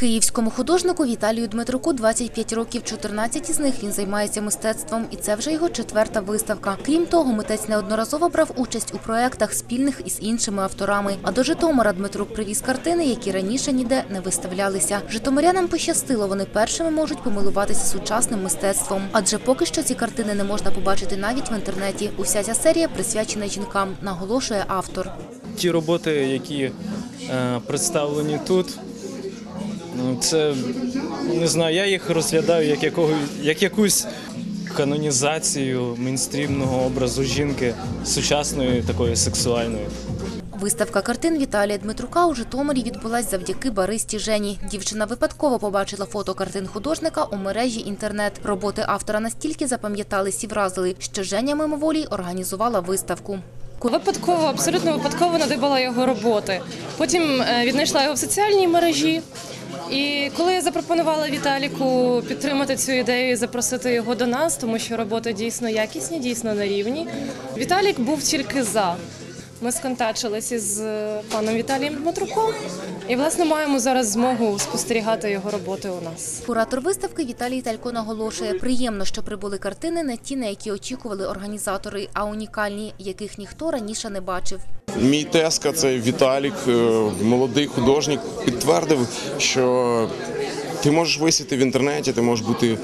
Київському художнику Віталію Дмитруку 25 років, 14 із них він займається мистецтвом, і це вже його четверта виставка. Крім того, митець неодноразово брав участь у проєктах спільних із іншими авторами. А до Житомира Дмитрук привіз картини, які раніше ніде не виставлялися. Житомирянам пощастило, вони першими можуть помилуватися сучасним мистецтвом. Адже поки що ці картини не можна побачити навіть в інтернеті. Уся ця серія присвячена жінкам, наголошує автор. Ті роботи, які е, представлені тут, це не знаю, я їх розглядаю як, якого, як якусь канонізацію мейнстрімного образу жінки сучасної такої сексуальної. Виставка картин Віталія Дмитрука у Житомирі відбулась завдяки баристі Жені. Дівчина випадково побачила фото картин художника у мережі інтернет. Роботи автора настільки запам'ятались і вразили, що Женя мимоволі організувала виставку. Випадково, абсолютно випадково надибала його роботи. Потім е, віднайшла його в соціальній мережі. І коли я запропонувала Віталіку підтримати цю ідею і запросити його до нас, тому що роботи дійсно якісні, дійсно на рівні. Віталік був тільки за. Ми сконтачились із е, паном Віталієм Дмитруком і, власне, маємо зараз змогу спостерігати його роботи у нас. Куратор виставки Віталій Талько наголошує, приємно, що прибули картини не ті, на які очікували організатори, а унікальні, яких ніхто раніше не бачив. Мій тезка, це Віталік, е, молодий художник, підтвердив, що ти можеш висіти в інтернеті, ти можеш бути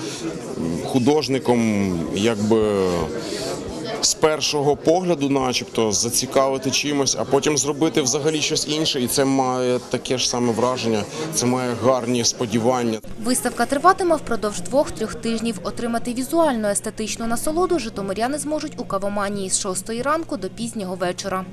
художником, якби з першого погляду, начебто, зацікавити чимось, а потім зробити взагалі щось інше, і це має таке ж саме враження, це має гарні сподівання. Виставка триватиме впродовж двох-трьох тижнів. Отримати візуально естетичну насолоду житомиряни зможуть у кавоманії з 6 ранку до пізнього вечора.